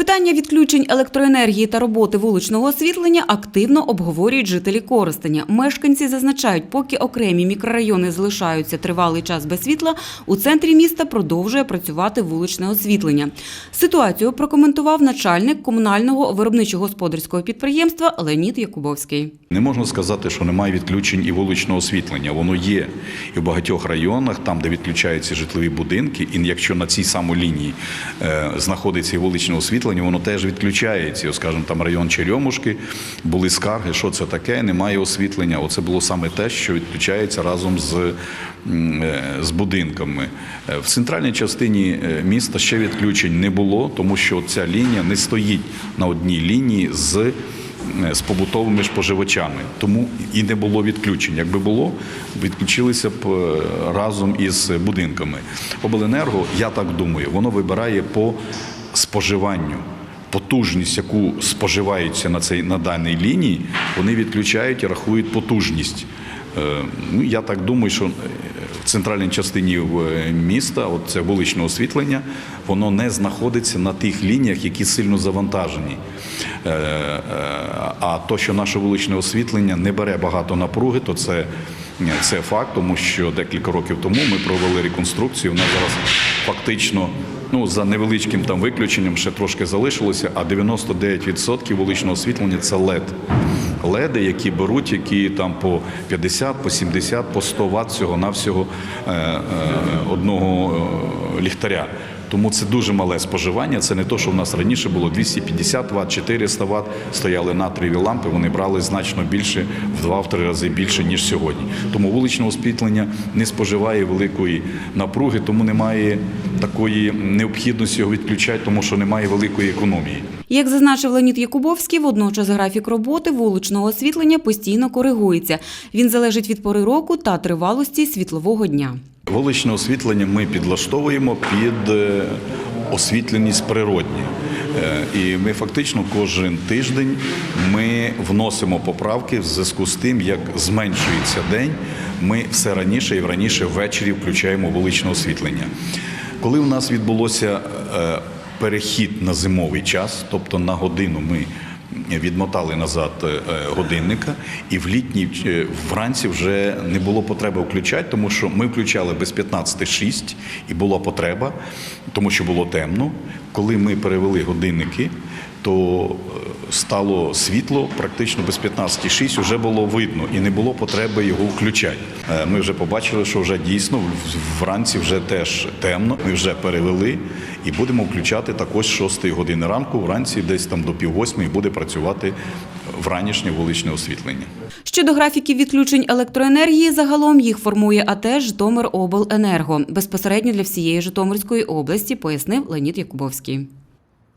Питання відключень електроенергії та роботи вуличного освітлення активно обговорюють жителі Коростеня. Мешканці зазначають, поки окремі мікрорайони залишаються тривалий час без світла, у центрі міста продовжує працювати вуличне освітлення. Ситуацію прокоментував начальник комунального виробничо-господарського підприємства Леонід Якубовський. Не можна сказати, що немає відключень і вуличного освітлення. Воно є і в багатьох районах, там, де відключаються житлові будинки, і якщо на цій самій лінії е, знаходиться і вуличне освітлення, воно теж відключається. Скажімо, там район Черемушки, були скарги, що це таке, немає освітлення. Оце було саме те, що відключається разом з, е, з будинками. Е, В центральній частині е, міста ще відключень не було, тому що ця лінія не стоїть на одній лінії з з побутовими споживачами. Тому і не було відключень. Якби було, відключилися б разом із будинками. Обленерго, я так думаю, воно вибирає по споживанню. Потужність, яку споживаються на цей на даній лінії, вони відключають і рахують потужність. Е, Ну, я так думаю, що в центральній частині е, міста, от це вуличне освітлення, воно не знаходиться на тих лініях, які сильно завантажені. Е, А то, що наше вуличне освітлення не бере багато напруги, то це, це факт, тому що декілька років тому ми провели реконструкцію. Нас зараз фактично. Ну, за невеличким там виключенням ще трошки залишилося, а 99% вуличного освітлення це LED. леди, які беруть, які там по 50, по 70, по 100 ватт всього-навсього е, е, одного е, ліхтаря. Тому це дуже мале споживання. Це не то, що в нас раніше було 250 Вт, 400 Вт, стояли натрієві лампи, вони брали значно більше, в два-три рази більше, ніж сьогодні. Тому вуличне освітлення не споживає великої напруги, тому немає такої необхідності його відключати, тому що немає великої економії. Як зазначив Леонід Якубовський, водночас графік роботи вуличного освітлення постійно коригується. Він залежить від пори року та тривалості світлового дня. Вуличне освітлення ми підлаштовуємо під е, освітленість природні. Е, І ми фактично кожен тиждень ми вносимо поправки в зв'язку з тим, як зменшується день. Ми все раніше і раніше ввечері включаємо вуличне освітлення. Коли у нас відбулося е, перехід на зимовий час, тобто на годину ми відмотали назад е, годинника, і в літній е, вранці вже не було потреби включати, тому що ми включали без 15.06 і була потреба, тому що було темно. Коли ми перевели годинники, то е, стало світло практично без 15.06 вже було видно і не було потреби його включати. Е, Ми вже побачили, що вже дійсно вранці вже теж темно. Ми вже перевели і будемо включати також з 6 години ранку. Вранці десь там до пів восьмої буде працювати вранішнє вуличне освітлення. Щодо графіків відключень електроенергії, загалом їх формує АТ Житомиробленерго безпосередньо для всієї Житомирської області, пояснив Леонід Якубовський.